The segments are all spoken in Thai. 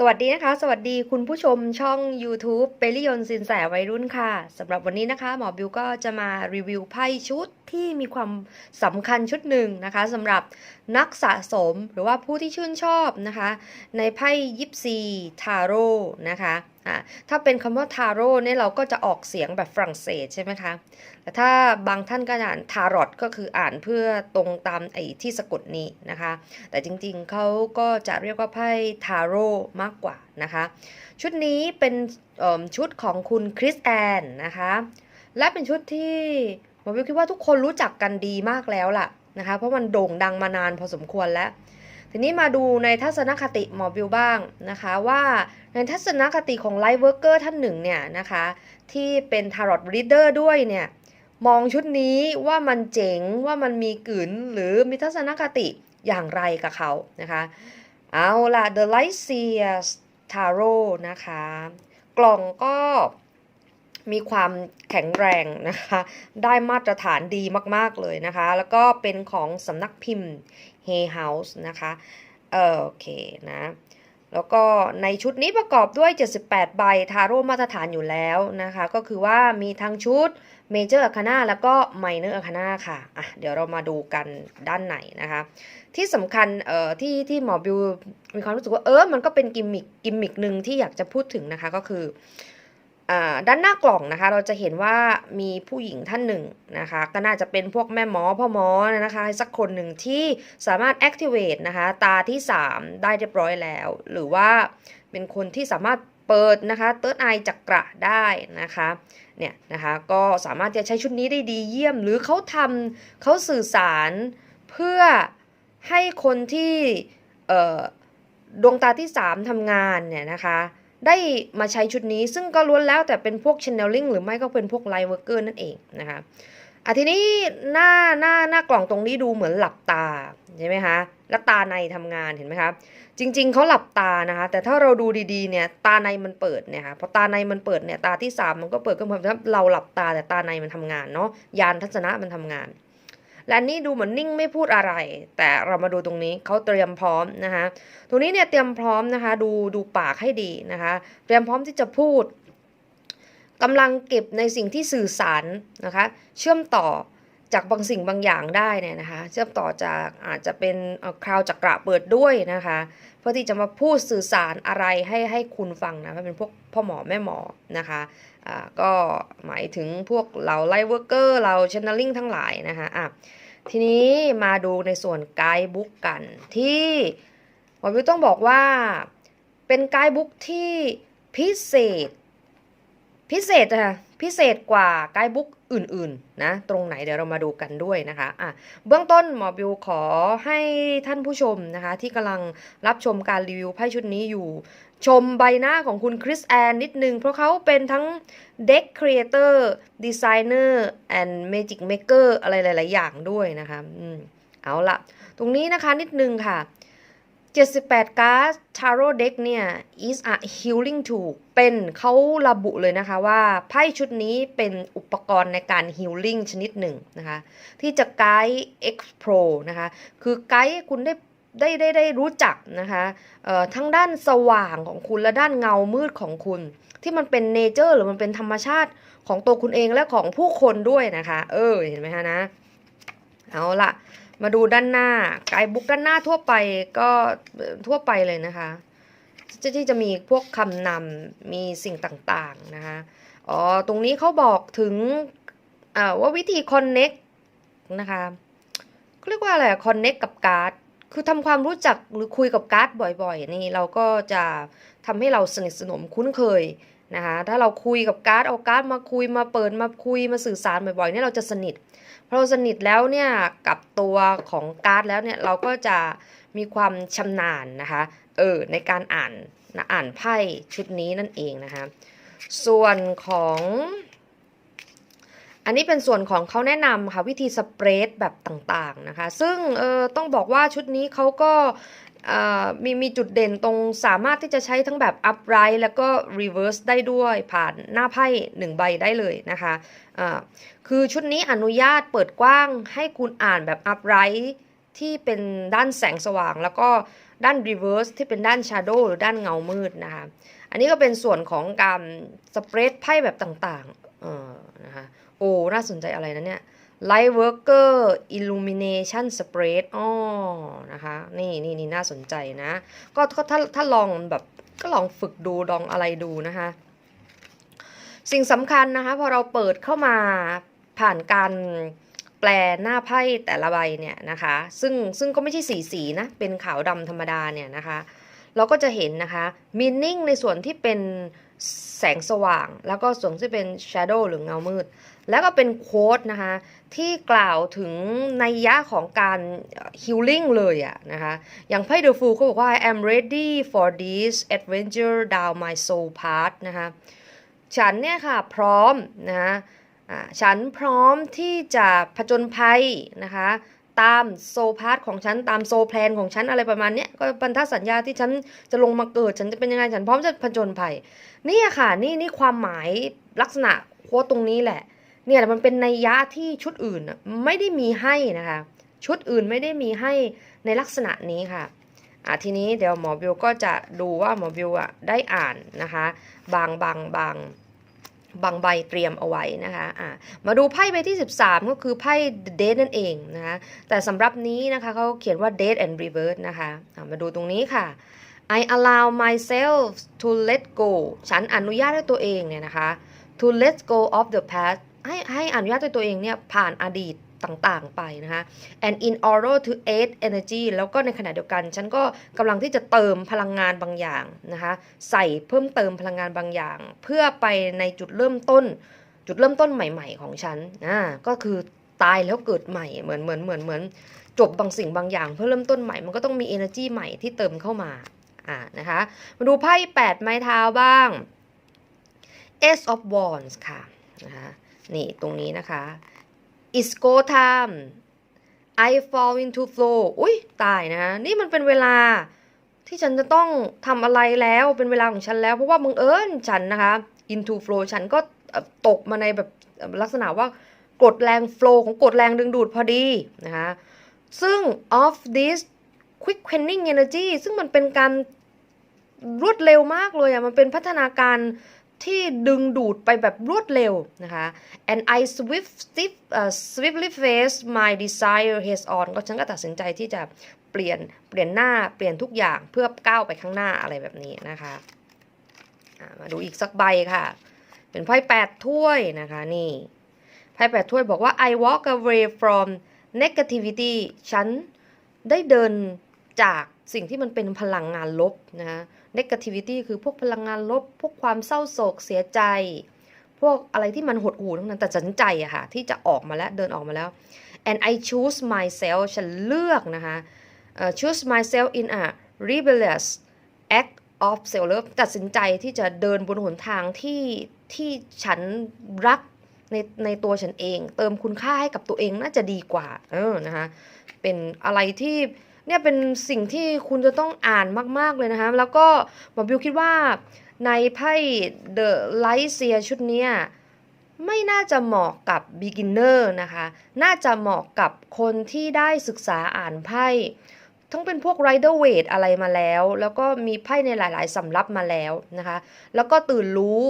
สวัสดีนะคะ สวัสดีคุณผู้ชมช่อง YouTube เปริยนสินแสวัยรุ่นค่ะสำหรับวันนี้นะคะ หมอบิวก็จะมารีวิวไพ่ชุดที่มีความสำคัญชุดหนึ่งนะคะสำหรับนักสะสมหรือว่าผู้ที่ชื่นชอบนะคะ ในไพ่ยิปซีทาโร่นะคะะถ้าเป็นคำว่าทาโร่เนี่ยเราก็จะออกเสียงแบบฝรั่งเศสใช่ไหมคะแต่ถ้าบางท่านก็อ่านทารอตก็คืออ่านเพื่อตรงตามไอ้ที่สะกดนี้นะคะ แต่จริงๆเขาก็จะเรียกว่าไพ่ทาโร่มากกว่านะคะ ชุดนี้เป็นชุดของคุณคริสแอนนะคะและเป็นชุดที่หมบิวคิดว่าทุกคนรู้จักกันดีมากแล้วล่ะนะคะ เพราะมันโด่งดังมานานพอสมควรแล้ว ทีนี้มาดูในทัศนคติหมอบิวบ้างนะคะว่าในทัศนคติของไลฟ์เวิร์กเกอร์ท่านหนึ่งเนี่ยนะคะที่เป็นทารอตรีดเดอร์ด้วยเนี่ยมองชุดนี้ว่ามันเจ๋งว่ามันมีกลืนหรือมีทัศนคติอย่างไรกับเขานะคะเอาล่ะ The Light Seers Tarot นะคะกล่องก็มีความแข็งแรงนะคะ ได้มาตรฐานดีมาก ๆ เลยนะคะ แล้วก็เป็นของสำนักพิมพ์ Hay House นะคะเออโอเคนะแล้วก็ในชุดนี้ประกอบด้วย 78 ใบทาโร่มาตรฐานอยู่แล้วนะคะ ก็คือว่ามีทั้งชุดเมเจอร์อาคานาแล้วก็ไมเนอร์อาคานาค่ะอะ เดี๋ยวเรามาดูกันด้านไหนนะคะ ที่สำคัญเอ่อที่ที่หมอบิวมีความรู้สึกว่าเออมันก็เป็นกิมมิคกิมมิคหนึ่งที่อยากจะพูดถึงนะคะก็คือ ด้านหน้ากล่องนะคะ เราจะเห็นว่ามีผู้หญิงท่านหนึ่งนะคะ ก็น่าจะเป็นพวกแม่หมอพ่อหมอนะคะสักคนหนึ่งที่สามารถ activate นะคะตาที่ 3 ได้เรียบร้อยแล้ว หรือว่าเป็นคนที่สามารถเปิดนะคะ third eye จักระได้นะคะเนี่ยนะคะก็สามารถจะใช้ชุดนี้ได้ดีเยี่ยม หรือเขาทำเขาสื่อสารเพื่อให้คนที่ดวงตาที่ 3ทำงานเนี่ยนะคะ ได้มาใช้ชุดนี้ซึ่งก็ล้วนแล้วแต่เป็นพวก channeling หรือไม่ก็เป็นพวก light worker นั่นเองนะคะอะทีนี้หน้าหน้าหน้ากล่องตรงนี้ดูเหมือนหลับตาใช่ไหมคะแล้วตาในทำงานเห็นไหมคะจริง ๆเขาหลับตานะคะ แต่ถ้าเราดูดีๆเนี่ยตาในมันเปิดเนี่ยค่ะพอตาในมันเปิดเนี่ยตาที่ 3 มันก็เปิดก็เหมือนว่าเราหลับตาแต่ตาในมันทำงานเนาะยานทัศนะมันทำงาน และนี่ดูเหมือนนิ่งไม่พูดอะไร แต่เรามาดูตรงนี้เขาเตรียมพร้อมนะคะตรงนี้เนี่ยเตรียมพร้อมนะคะ ดูดูปากให้ดีนะคะ เตรียมพร้อมที่จะพูดกำลังเก็บในสิ่งที่สื่อสารนะคะ เชื่อมต่อจากบางสิ่งบางอย่างได้เนี่ยนะคะ เชื่อมต่อจากอาจจะเป็นคราวจักระเปิดด้วยนะคะ พื่อที่จะมาพูดสื่อสารอะไรให้ให้คุณฟังนะเป็นพวกพ่อหมอแม่หมอนะคะอ่าก็หมายถึงพวกเราไลฟ์เวอร์เกอร์เราช n น e ลิงทั้งหลายนะคะอะทีนี้มาดูในส่วนไกด์บุ๊กกันที่หมอวิวต้องบอกว่าเป็นไกด์บุ๊กที่พิเศษ พิเศษนะคะพิเศษกว่าไกด์บุ๊ก อื่นๆนะตรงไหนเดี๋ยวเรามาดูกันด้วยนะคะอะเบื้องต้นหมอบิวขอให้ท่านผู้ชมนะคะ ที่กำลังรับชมการรีวิวไพ่ชุดนี้อยู่ ชมใบหน้าของคุณคริสแอนนิดนึง เพราะเขาเป็นทั้งเด็กครีเอเตอร์ดีไซเนอร์แอนด์เมจิกเมเกอร์อะไรหลาย ๆ อย่างด้วยนะคะอืมเอาละตรงนี้นะคะนิดนึงค่ะ 78การ์ด Tarot Deck เนี่ย is a healing tool เป็นเขาระบุเลยนะคะว่าไพ่ชุดนี้เป็นอุปกรณ์ในการ healing ชนิดหนึ่งนะคะ ที่จะไกด์ X Pro นะคะ คือไกด์คุณได้ได้ได้ได้รู้จักนะคะทั้งด้านสว่างของคุณและด้านเงามืดของคุณ ที่มันเป็นเนเจอร์หรือมันเป็นธรรมชาติของตัวคุณเองและของผู้คนด้วยนะคะ เออเห็นไหมคะนะ เอาละ มาดูด้านหน้าไกด์บุ๊กด้านหน้าทั่วไปก็ทั่วไปเลยนะคะที่จะมีพวกคำนำมีสิ่งต่างๆนะคะอ๋อตรงนี้เขาบอกถึงอ่าว่าวิธี connect นะคะเขาเรียกว่าอะไร connect กับการ์ดคือทำความรู้จักหรือคุยกับการ์ดบ่อยๆ นี่เราก็จะทำให้เราสนิทสนมคุ้นเคย นะคะถ้าเราคุยกับการ์ดเอาการ์ดมาคุยมาเปิดมาคุยมาสื่อสารบ่อยๆเนี่ยเราจะสนิทพอเราสนิทแล้วเนี่ยกับตัวของการ์ดแล้วเนี่ยเราก็จะมีความชำนาญนะคะเออในการอ่านนะอ่านไพ่ชุดนี้นั่นเองนะคะส่วนของอันนี้เป็นส่วนของเขาแนะนำค่ะวิธีสเปรดแบบต่างๆนะคะ ซึ่งเออต้องบอกว่าชุดนี้เขาก็ มีมีจุดเด่นตรงสามารถที่จะใช้ทั้งแบบ upright แล้วก็ reverse ได้ด้วยผ่านหน้าไพ่หนึ่งใบได้เลยนะคะอ่าคือชุดนี้อนุญาตเปิดกว้างให้คุณอ่านแบบ upright ที่เป็นด้านแสงสว่าง แล้วก็ด้าน reverse ที่เป็นด้าน shadow หรือด้านเงามืดนะคะ อันนี้ก็เป็นส่วนของการสเปรดไพ่แบบต่างๆอนะคะโอ้ น่าสนใจอะไรนะเนี่ย Light Worker Illumination Spread อ๋อนะคะ นี่นี่นี่น่าสนใจนะก็ก็ถ้าถ้าลองแบบก็ลองฝึกดูลองอะไรดูนะคะ สิ่งสำคัญนะคะ พอเราเปิดเข้ามาผ่านการแปลหน้าไพ่แต่ละใบเนี่ยนะคะ ซึ่งซึ่งก็ไม่ใช่สีสีนะ เป็นขาวดำธรรมดาเนี่ยนะคะ เราก็จะเห็นนะคะ meaning ในส่วนที่เป็น แสงสว่าง แล้วก็ส่วนที่เป็น shadow หรือเงามืด แล้วก็เป็นโค้ดนะคะที่กล่าวถึงนัยยะของการ healing เลยอะนะคะอย่างไพ่ The Fool เขาบอกว่า I am ready for this adventure down my soul path นะคะฉันเนี่ยค่ะพร้อมนะอ่าฉันพร้อมที่จะผจญภัยนะคะ ตามโซพาร์ทของฉันตามโซแพลนของฉันอะไรประมาณนี้ก็พันธสัญญาที่ฉันจะลงมาเกิด ฉันจะเป็นยังไงฉันพร้อมจะผจญภัยนี่ค่ะนี่นี่ความหมายลักษณะโค้ดตรงนี้แหละ เนี่ยมันเป็นนัยยะที่ชุดอื่นไม่ได้มีให้นะคะ ชุดอื่นไม่ได้มีให้ในลักษณะนี้ค่ะอะทีนี้เดี๋ยวหมอบิวก็จะดูว่าหมอบิวอะได้อ่านนะคะ บางบางบาง บางใบเตรียมเอาไว้นะคะะมาดูไพ่ใบที่ 13 ก็คือไพ่ Dead นั่นเองนะคะแต่สำหรับนี้นะคะเขาเขียนว่า Date and Reverse นะคะะมาดูตรงนี้ค่ะ I allow myself to let go ฉันอนุญาตให้ตัวเองเนี่ยนะคะ to let go of the past ให้ให้อนุญาตให้ตัวเองเนี่ยผ่านอดีต ต่างๆไปนะคะ and in order to aid energy แล้วก็ในขณะเดียวกัน ฉันก็กำลังที่จะเติมพลังงานบางอย่างนะคะใส่เพิ่มเติมพลังงานบางอย่าง เพื่อไปในจุดเริ่มต้น จุดเริ่มต้นใหม่ ๆ ของฉันอ่าก็คือตายแล้วเกิดใหม่เหมือนเหมือนเหมือนเหมือนจบบางสิ่งบางอย่าง เพื่อเริ่มต้นใหม่มันก็ต้องมี energy ใหม่ที่เติมเข้ามาอ่านะคะมาดูไพ่8 ไม้เท้าบ้าง Ace of Wands ค่ะนะคะนี่ตรงนี้นะคะ It's go time I fall into flow อุ้ยตายนะ นี่มันเป็นเวลาที่ฉันจะต้องทำอะไรแล้วเป็นเวลาของฉันแล้ว เพราะว่าบังเอิญฉันนะคะ into flow ฉันก็ตกมาในแบบลักษณะว่ากดแรง flow ของกดแรงดึงดูดพอดีนะคะซึ่ง of this quickening energy ซึ่งมันเป็นการรวดเร็วมากเลยอะมันเป็นพัฒนาการ ที่ดึงดูดไปแบบรวดเร็วนะคะ and I swiftly uh, swiftly face my desire head on ก็ฉันก็ตัดสินใจที่จะเปลี่ยนเปลี่ยนหน้าเปลี่ยนทุกอย่างเพื่อก้าวไปข้างหน้าอะไรแบบนี้นะคะมาดูอีกสักใบค่ะ เป็นไพ่แปดถ้วยนะคะนี่ไพ่แปดถ้วยบอกว่า I walk away from negativity ฉันได้เดินจาก สิ่งที่มันเป็นพลังงานลบนะคะ negativity คือพวกพลังงานลบ พวกความเศร้าโศกเสียใจ พวกอะไรที่มันหดหู่ทั้งนั้นแต่ตัดสินใจอะค่ะที่จะออกมาแล้วเดินออกมาแล้ว and I choose myself ฉันเลือกนะคะเอ่อ choose myself in a rebellious act of self love ตัดสินใจที่จะเดินบนหนทางที่ที่ฉันรักในในตัวฉันเอง เติมคุณค่าให้กับตัวเองน่าจะดีกว่า เออนะคะเป็นอะไรที่ เนี่ยเป็นสิ่งที่คุณจะต้องอ่านมาก ๆ เลยนะคะ แล้วก็หมอบิวคิดว่าในไพ่ The Light Seer ชุดนี้ไม่น่าจะเหมาะกับ beginner นะคะ น่าจะเหมาะกับคนที่ได้ศึกษาอ่านไพ่ทั้งเป็นพวก Rider w a i t อะไรมาแล้ว แล้วก็มีไพ่ในหลาย ๆสำรับมาแล้วนะคะ แล้วก็ตื่นรู้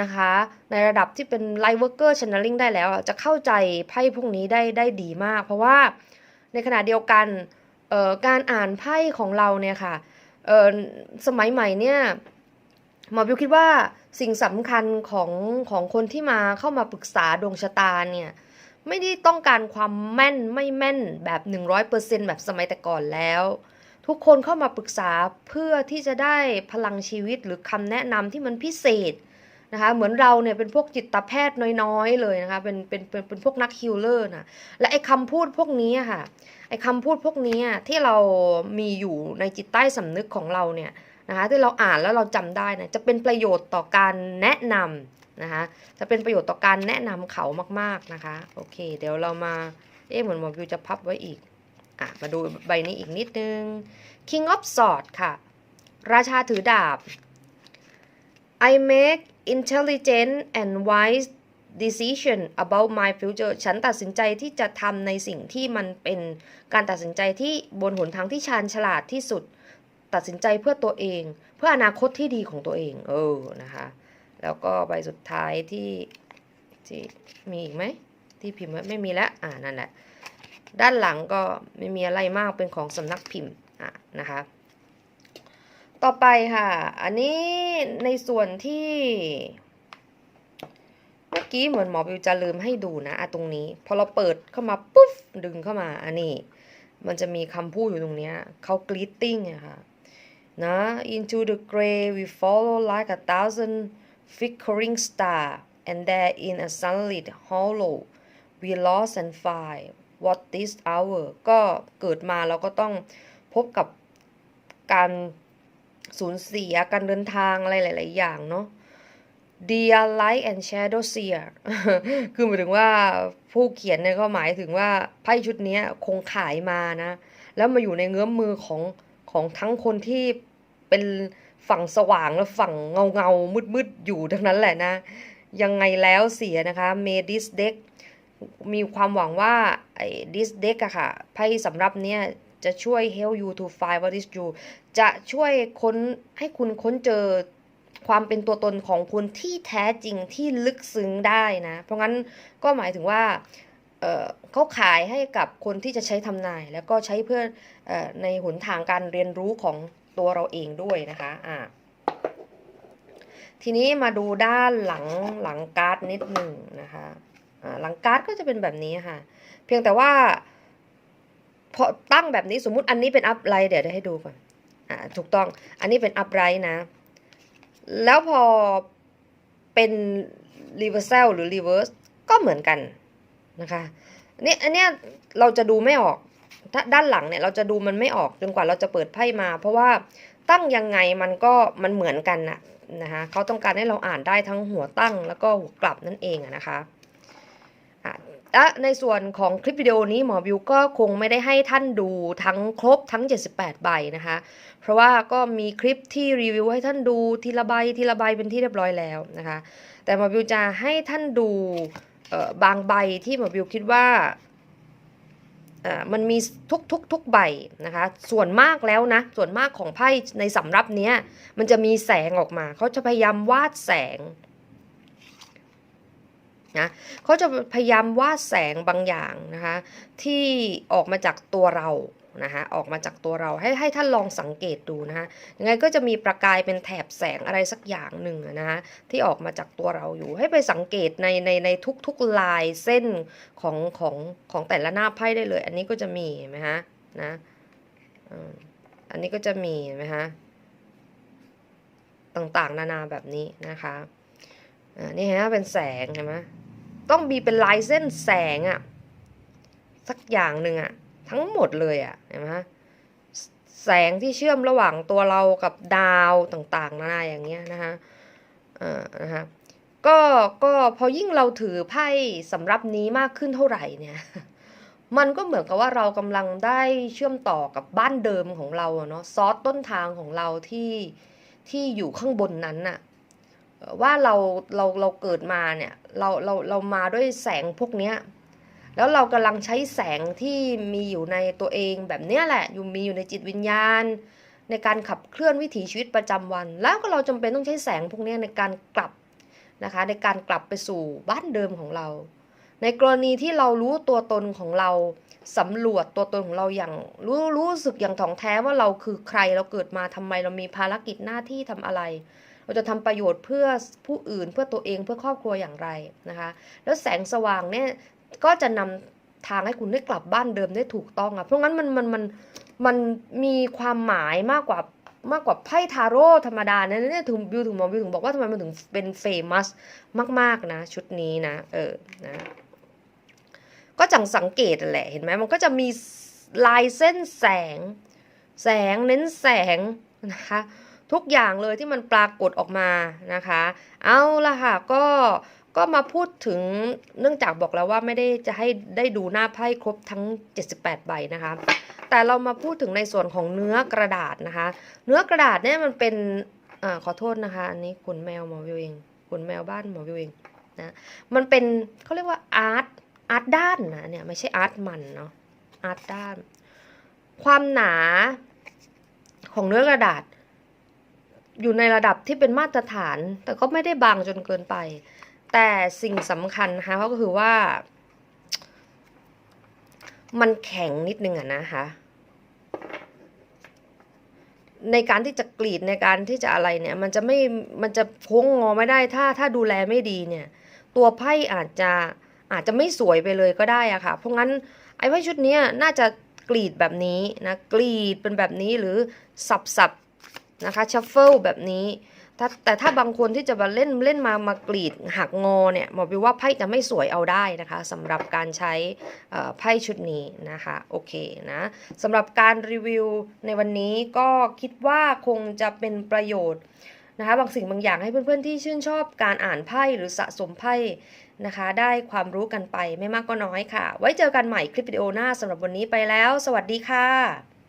นะคะ ในระดับที่เป็น Light Worker Channeling ได้แล้ว จะเข้าใจไพ่พวกนี้ได้ได้ดีมาก เพราะว่าในขณะเดียวกัน การอ่านไพ่ของเราเนี่ยค่ะสมัยใหม่เนี่ยหมอบิวคิดว่าสิ่งสำคัญของของคนที่มาเข้ามาปรึกษาดวงชะตาเนี่ยไม่ได้ต้องการความแม่นไม่แม่นแบบ 100%แบบสมัยแต่ก่อนแล้ว ทุกคนเข้ามาปรึกษาเพื่อที่จะได้พลังชีวิตหรือคำแนะนำที่มันพิเศษ นะคะเหมือนเราเนี่ยเป็นพวกจิตแพทย์น้อยๆเลยนะคะเป็นเป็นเป็นเป็นพวกนักฮิลเลอร์นะและไอ้คำพูดพวกนี้ค่ะไอ้คำพูดพวกนี้ที่เรามีอยู่ในจิตใต้สำนึกของเราเนี่ยนะคะที่เราอ่านแล้วเราจำได้นะจะเป็นประโยชน์ต่อการแนะนำนะคะจะเป็นประโยชน์ต่อการแนะนำเขามากๆนะคะโอเค เดี๋ยวเรามาเอ๊ะเหมือนหมอวิวจะพับไว้อีกอะมาดูใบนี้อีกนิดนึง King of Swords ค่ะ ราชาถือดาบ I make intelligent and wise decision about my future ฉันตัดสินใจที่จะทำในสิ่งที่มันเป็นการตัดสินใจที่บนหนทางที่ชาญฉลาดที่สุด ตัดสินใจเพื่อตัวเอง เพื่ออนาคตที่ดีของตัวเอง เออนะคะ แล้วก็ใบสุดท้ายที่ที่มีอีกไหมที่พิมพ์ไว้ไม่มีแล้วอ่านั่นแหละ ด้านหลังก็ไม่มีอะไรมากเป็นของสำนักพิมพ์อะนะคะ ต่อไปค่ะ อันนี้ในส่วนที่ เมื่อกี้เหมือนหมอบิวจะลืมให้ดูนะอะตรงนี้ พอเราเปิดเข้ามาปุ๊บดึงเข้ามา อันนี้ มันจะมีคำพูดอยู่ตรงเนี้ยเขา greeting อะค่ะนะ into the gray we follow like a thousand flickering star and there in a sunlit hollow we lost and find what this hour ก็เกิดมาเราก็ต้องพบกับการ สูญเสียการเดินทางอะไรหลาย ๆ อย่างเนาะ Dear Light and Shadow Seer คือหมายถึงว่าผู้เขียนเนี่ยก็หมายถึงว่าไพ่ชุดนี้คงขายมานะ แล้วมาอยู่ในเงื้อมมือของของทั้งคนที่เป็นฝั่งสว่างและฝั่งเงาเงามืดมืดอยู่ทั้งนั้นแหละนะ ยังไงแล้วเสียนะคะ May this deck มีความหวังว่าไอ้ this deck อะค่ะไพ่สำหรับเนี้ย จะช่วย help you to find what is you จะช่วยค้นให้คุณค้นเจอความเป็นตัวตนของคุณที่แท้จริงที่ลึกซึ้งได้นะ เพราะงั้นก็หมายถึงว่าเเขาขายให้กับคนที่จะใช้ทำนาย แล้วก็ใช้เพื่ออในหนทางการเรียนรู้ของตัวเราเองด้วยนะคะอ่าทีนี้มาดูด้านหลังหลังการ์ดนิดหนึ่งนะคะหลังการ์ดก็จะเป็นแบบนี้ค่ะ เพียงแต่ว่า พอตั้งแบบนี้สมมุติอันนี้เป็นอัพไลท์เดี๋ยวจะให้ดูก่อนอ่าถูกต้องอันนี้เป็นอัพไรท์นะ แล้วพอเป็น reversal หรือ reverse ก็เหมือนกันนะคะนี่อันเนี้ยเราจะดูไม่ออกถ้าด้านหลังเนี่ยเราจะดูมันไม่ออกจนกว่าเราจะเปิดไพ่มา เพราะว่าตั้งยังไงมันก็มันเหมือนกันนะนะคะเขาต้องการให้เราอ่านได้ทั้งหัวตั้งแล้วก็หัวกลับนั่นเองนะคะ และในส่วนของคลิปวิดีโอนี้หมอวิวก็คงไม่ได้ให้ท่านดูทั้งครบทั้ง 78 ใบนะคะ เพราะว่าก็มีคลิปที่รีวิวให้ท่านดูทีละใบทีละใบเป็นที่เรียบร้อยแล้วนะคะ แต่หมอบิวจะให้ท่านดูบางใบที่หมอบิวคิดว่ามันมีทุกทุกทุกใบนะคะ ส่วนมากแล้วนะ ส่วนมากของไพ่ในสำรับเนี้ยมันจะมีแสงออกมา เขาจะพยายามวาดแสง นะเขาจะพยายามวาดแสงบางอย่างนะคะที่ออกมาจากตัวเรานะคะออกมาจากตัวเราให้ให้ท่านลองสังเกตดูนะคะยังไงก็จะมีประกายเป็นแถบแสงอะไรสักอย่างหนึ่งนะคะที่ออกมาจากตัวเราอยู่ให้ไปสังเกตในในในทุกๆลายเส้นของของของแต่ละหน้าไพ่ได้เลย อันนี้ก็จะมีเห็นไหมฮะนะอันนี้ก็จะมีเห็นไหมฮะต่างๆ นานาแบบนี้นะคะอ่านี่ฮะเป็นแสงเห็นไหม ต้องมีเป็นลายเส้นแสงอะสักอย่างหนึ่งอะทั้งหมดเลยอะ่ะเห็นไหมแสงที่เชื่อมระหว่างตัวเรากับดาวต่างๆนานาอย่างเงี้ยนะคะอ่านะคะก็ก็พอยิ่งเราถือไพ่สำรับนี้มากขึ้นเท่าไหร่เนี่ยมันก็เหมือนกับว่าเรากำลังได้เชื่อมต่อกับบ้านเดิมของเราเนาะซอสต้นทางของเราที่ที่อยู่ข้างบนนั้นน่ะ ว่าเราเราเราเกิดมาเนี่ยเราเราเรามาด้วยแสงพวกเนี้ยแล้วเรากำลังใช้แสงที่มีอยู่ในตัวเองแบบเนี้ยแหละ อยู่มีอยู่ในจิตวิญญาณ ในการขับเคลื่อนวิถีชีวิตประจำวัน แล้วก็เราจำเป็นต้องใช้แสงพวกนี้ในการกลับนะคะในการกลับไปสู่บ้านเดิมของเรา ในกรณีที่เรารู้ตัวตนของเราสำรวจตัวตนของเราอย่างรู้รู้สึกอย่างถ่องแท้ว่าเราคือใครเราเกิดมาทำไมเรามีภารกิจหน้าที่ทำอะไร เราจะทำประโยชน์เพื่อผู้อื่นเพื่อตัวเองเพื่อครอบครัวอย่างไรนะคะ แล้วแสงสว่างเนี่ยก็จะนำทางให้คุณได้กลับบ้านเดิมได้ถูกต้องอะเพราะงั้นมันมันมันมันมีความหมายมากกว่ามากกว่าไพ่ทาโร่ธรรมดานะเนี่ยถึงบิวถึงมองบิวถึงบอกว่าทำไมมันถึงเป็นเฟมัสมากๆนะ ชุดนี้นะ เออนะก็จังสังเกตแหละเห็นไหมมันก็จะมีลายเส้นแสง แสงเน้นแสงนะคะ ทุกอย่างเลยที่มันปรากฏออกมานะคะ เอาละค่ะก็ก็มาพูดถึงเนื่องจากบอกแล้วว่าไม่ได้จะให้ได้ดูหน้าไพ่ครบทั้ง 78 ใบนะคะ แต่เรามาพูดถึงในส่วนของเนื้อกระดาษนะคะ เนื้อกระดาษเนี่ยมันเป็นอขอโทษนะคะ อันนี้ขนแมวหมอวิวเองขนแมวบ้านหมอวิวเองนะมันเป็นเขาเรียกว่าอาร์ตอาร์ตด้านนะเนี่ยไม่ใช่อาร์ตมันเนาะอาร์ตด้าน ความหนาของเนื้อกระดาษ อยู่ในระดับที่เป็นมาตรฐาน แต่ก็ไม่ได้บางจนเกินไป แต่สิ่งสำคัญนะคะก็คือว่า มันแข็งนิดนึงอะนะคะในการที่จะกรีดในการที่จะอะไรเนี่ย มันจะไม่มันจะโค้งงอไม่ได้ถ้าถ้าดูแลไม่ดีเนี่ย ตัวไพ่อาจจะอาจจะไม่สวยไปเลยก็ได้อะค่ะ เพราะงั้นไอ้ไพ่ชุดนี้น่าจะกรีดแบบนี้นะกรีดเป็นแบบนี้หรือสับสับ นะคะชัฟเฟิลแบบนี้ถ้าแต่ถ้าบางคนที่จะมาเล่นเล่นมามากรีดหักงอเนี่ยหมอบิวว่าไพ่จะไม่สวยเอาได้นะคะสำหรับการใช้ไพ่ชุดนี้นะคะโอเคนะสำหรับการรีวิวในวันนี้ก็คิดว่าคงจะเป็นประโยชน์นะคะบางสิ่งบางอย่างให้เพื่อนๆที่ชื่นชอบการอ่านไพ่หรือสะสมไพ่นะคะ ได้ความรู้กันไปไม่มากก็น้อยค่ะ ไว้เจอกันใหม่คลิปวิดีโอหน้าสำหรับวันนี้ไปแล้ว สวัสดีค่ะ